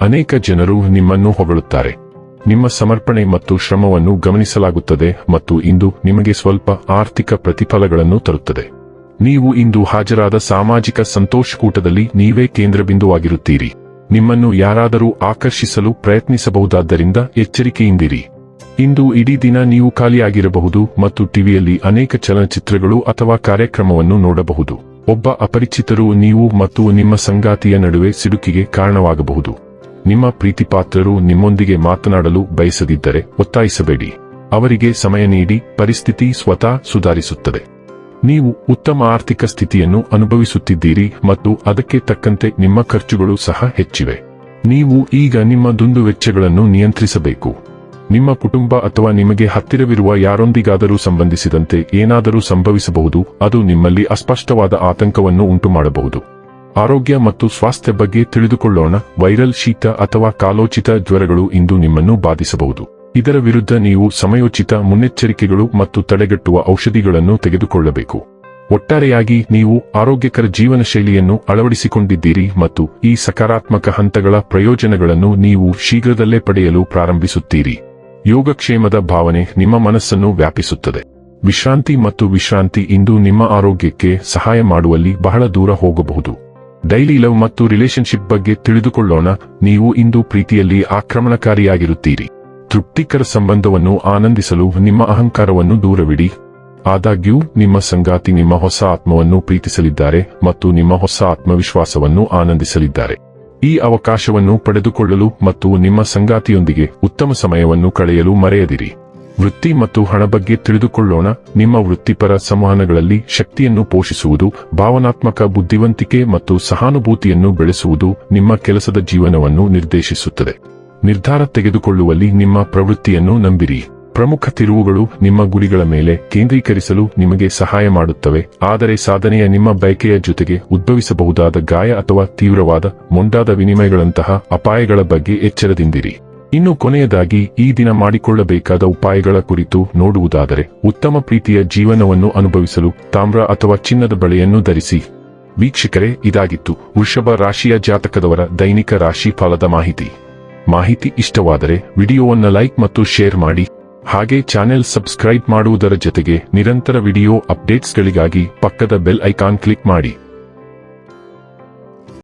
ಅನೇಕ ಜನರು ನಿಮ್ಮನ್ನು ಹೊಗಳುತ್ತಾರೆ. ನಿಮ್ಮ ಸಮರ್ಪಣೆ ಮತ್ತು ಶ್ರಮವನ್ನು ಗಮನಿಸಲಾಗುತ್ತದೆ ಮತ್ತು ಇಂದು ನಿಮಗೆ ಸ್ವಲ್ಪ ಆರ್ಥಿಕ ಪ್ರತಿಫಲಗಳನ್ನು ತರುತ್ತದೆ. ನೀವು ಇಂದು ಹಾಜರಾದ ಸಾಮಾಜಿಕ ಸಂತೋಷಕೂಟದಲ್ಲಿ ನೀವೇ ಕೇಂದ್ರಬಿಂದುವಾಗಿರುತ್ತೀರಿ. ನಿಮ್ಮನ್ನು ಯಾರಾದರೂ ಆಕರ್ಷಿಸಲು ಪ್ರಯತ್ನಿಸಬಹುದಾದ್ದರಿಂದ ಎಚ್ಚರಿಕೆಯಿಂದಿರಿ. ಇಂದು ಇಡೀ ದಿನ ನೀವು ಖಾಲಿಯಾಗಿರಬಹುದು ಮತ್ತು ಟಿವಿಯಲ್ಲಿ ಅನೇಕ ಚಲನಚಿತ್ರಗಳು ಅಥವಾ ಕಾರ್ಯಕ್ರಮವನ್ನು ನೋಡಬಹುದು. ಒಬ್ಬ ಅಪರಿಚಿತರು ನೀವು ಮತ್ತು ನಿಮ್ಮ ಸಂಗಾತಿಯ ನಡುವೆ ಸಿಡುಕಿಗೆ ಕಾರಣವಾಗಬಹುದು. ನಿಮ್ಮ ಪ್ರೀತಿಪಾತ್ರರು ನಿಮ್ಮೊಂದಿಗೆ ಮಾತನಾಡಲು ಬಯಸದಿದ್ದರೆ ಒತ್ತಾಯಿಸಬೇಡಿ. ಅವರಿಗೆ ಸಮಯ ನೀಡಿ ಪರಿಸ್ಥಿತಿ ಸ್ವತಃ ಸುಧಾರಿಸುತ್ತದೆ. ನೀವು ಉತ್ತಮ ಆರ್ಥಿಕ ಸ್ಥಿತಿಯನ್ನು ಅನುಭವಿಸುತ್ತಿದ್ದೀರಿ ಮತ್ತು ಅದಕ್ಕೆ ತಕ್ಕಂತೆ ನಿಮ್ಮ ಖರ್ಚುಗಳು ಸಹ ಹೆಚ್ಚಿವೆ. ನೀವು ಈಗ ನಿಮ್ಮ ದುಂದು ವೆಚ್ಚಗಳನ್ನು ನಿಯಂತ್ರಿಸಬೇಕು. ನಿಮ್ಮ ಕುಟುಂಬ ಅಥವಾ ನಿಮಗೆ ಹತ್ತಿರವಿರುವ ಯಾರೊಂದಿಗಾದರೂ ಸಂಬಂಧಿಸಿದಂತೆ ಏನಾದರೂ ಸಂಭವಿಸಬಹುದು, ಅದು ನಿಮ್ಮಲ್ಲಿ ಅಸ್ಪಷ್ಟವಾದ ಆತಂಕವನ್ನು ಉಂಟುಮಾಡಬಹುದು. ಆರೋಗ್ಯ ಮತ್ತು ಸ್ವಾಸ್ಥ್ಯ ಬಗ್ಗೆ ತಿಳಿದುಕೊಳ್ಳೋಣ. ವೈರಲ್ ಶೀತ ಅಥವಾ ಕಾಲೋಚಿತ ಜ್ವರಗಳು ಇಂದು ನಿಮ್ಮನ್ನು ಬಾಧಿಸಬಹುದು. ಇದರ ವಿರುದ್ಧ ನೀವು ಸಮಯೋಚಿತ ಮುನ್ನೆಚ್ಚರಿಕೆಗಳು ಮತ್ತು ತಡೆಗಟ್ಟುವ ಔಷಧಿಗಳನ್ನು ತೆಗೆದುಕೊಳ್ಳಬೇಕು. ಒಟ್ಟಾರೆಯಾಗಿ ನೀವು ಆರೋಗ್ಯಕರ ಜೀವನ ಶೈಲಿಯನ್ನು ಅಳವಡಿಸಿಕೊಂಡಿದ್ದೀರಿ ಮತ್ತು ಈ ಸಕಾರಾತ್ಮಕ ಹಂತಗಳ ಪ್ರಯೋಜನಗಳನ್ನು ನೀವು ಶೀಘ್ರದಲ್ಲೇ ಪಡೆಯಲು ಪ್ರಾರಂಭಿಸುತ್ತೀರಿ. ಯೋಗಕ್ಷೇಮದ ಭಾವನೆ ನಿಮ್ಮ ಮನಸ್ಸನ್ನು ವ್ಯಾಪಿಸುತ್ತದೆ. ವಿಶ್ರಾಂತಿ ಮತ್ತು ವಿಶ್ರಾಂತಿ ಇಂದು ನಿಮ್ಮ ಆರೋಗ್ಯಕ್ಕೆ ಸಹಾಯ ಮಾಡುವಲ್ಲಿ ಬಹಳ ದೂರ ಹೋಗಬಹುದು. ಡೈಲಿ ಲವ್ ಮತ್ತು ರಿಲೇಶನ್ಶಿಪ್ ಬಗ್ಗೆ ತಿಳಿದುಕೊಳ್ಳೋಣ. ನೀವು ಇಂದು ಪ್ರೀತಿಯಲ್ಲಿ ಆಕ್ರಮಣಕಾರಿಯಾಗಿರುತ್ತೀರಿ. ತೃಪ್ತಿಕರ ಸಂಬಂಧವನ್ನು ಆನಂದಿಸಲು ನಿಮ್ಮ ಅಹಂಕಾರವನ್ನು ದೂರವಿಡಿ. ಆದಾಗ್ಯೂ, ನಿಮ್ಮ ಸಂಗಾತಿ ನಿಮ್ಮ ಹೊಸ ಆತ್ಮವನ್ನು ಪ್ರೀತಿಸಲಿದ್ದಾರೆ ಮತ್ತು ನಿಮ್ಮ ಹೊಸ ಆತ್ಮವಿಶ್ವಾಸವನ್ನು ಆನಂದಿಸಲಿದ್ದಾರೆ. ಈ ಅವಕಾಶವನ್ನು ಪಡೆದುಕೊಳ್ಳಲು ಮತ್ತು ನಿಮ್ಮ ಸಂಗಾತಿಯೊಂದಿಗೆ ಉತ್ತಮ ಸಮಯವನ್ನು ಕಳೆಯಲು ಮರೆಯದಿರಿ. ವೃತ್ತಿ ಮತ್ತು ಹಣ ಬಗ್ಗೆ ತಿಳಿದುಕೊಳ್ಳೋಣ. ನಿಮ್ಮ ವೃತ್ತಿಪರ ಸಂವಹನಗಳಲ್ಲಿ ಶಕ್ತಿಯನ್ನು ಪೋಷಿಸುವುದು, ಭಾವನಾತ್ಮಕ ಬುದ್ಧಿವಂತಿಕೆ ಮತ್ತು ಸಹಾನುಭೂತಿಯನ್ನು ಬೆಳೆಸುವುದು ನಿಮ್ಮ ಕೆಲಸದ ಜೀವನವನ್ನು ನಿರ್ದೇಶಿಸುತ್ತದೆ. ನಿರ್ಧಾರ ತೆಗೆದುಕೊಳ್ಳುವಲ್ಲಿ ನಿಮ್ಮ ಪ್ರವೃತ್ತಿಯನ್ನು ನಂಬಿರಿ. ಪ್ರಮುಖ ತಿರುವುಗಳು ನಿಮ್ಮ ಗುರಿಗಳ ಮೇಲೆ ಕೇಂದ್ರೀಕರಿಸಲು ನಿಮಗೆ ಸಹಾಯ ಮಾಡುತ್ತವೆ. ಆದರೆ ಸಾಧನೆಯ ನಿಮ್ಮ ಬಯಕೆಯ ಜೊತೆಗೆ ಉದ್ಭವಿಸಬಹುದಾದ ಗಾಯ ಅಥವಾ ತೀವ್ರವಾದ, ಮೊಂಡಾದ ವಿನಿಮಯಗಳಂತಹ ಅಪಾಯಗಳ ಬಗ್ಗೆ ಎಚ್ಚರದಿಂದಿರಿ. ಇನ್ನು ಕೊನೆಯದಾಗಿ ಈ ದಿನ ಮಾಡಿಕೊಳ್ಳಬೇಕಾದ ಉಪಾಯಗಳ ಕುರಿತು ನೋಡುವುದಾದರೆ ಉತ್ತಮ ಪ್ರೀತಿಯ ಜೀವನವನ್ನು ಅನುಭವಿಸಲು ತಾಮ್ರ ಅಥವಾ ಚಿನ್ನದ ಬಳೆಯನ್ನು ಧರಿಸಿ. ವೀಕ್ಷಕರೇ, ಇದಾಗಿತ್ತು ವೃಷಭ ರಾಶಿಯ ಜಾತಕದವರ ದೈನಿಕ ರಾಶಿ ಫಲದ ಮಾಹಿತಿ. ಮಾಹಿತಿ ಇಷ್ಟವಾದರೆ ವಿಡಿಯೋವನ್ನು ಲೈಕ್ ಮತ್ತು ಶೇರ್ ಮಾಡಿ. ಹಾಗೆ ಚಾನೆಲ್ ಸಬ್ಸ್ಕ್ರೈಬ್ ಮಾಡುವುದರ ಜೊತೆಗೆ ನಿರಂತರ ವಿಡಿಯೋ ಅಪ್ಡೇಟ್ಸ್ಗಳಿಗಾಗಿ ಪಕ್ಕದ ಬೆಲ್ ಐಕಾನ್ ಕ್ಲಿಕ್ ಮಾಡಿ.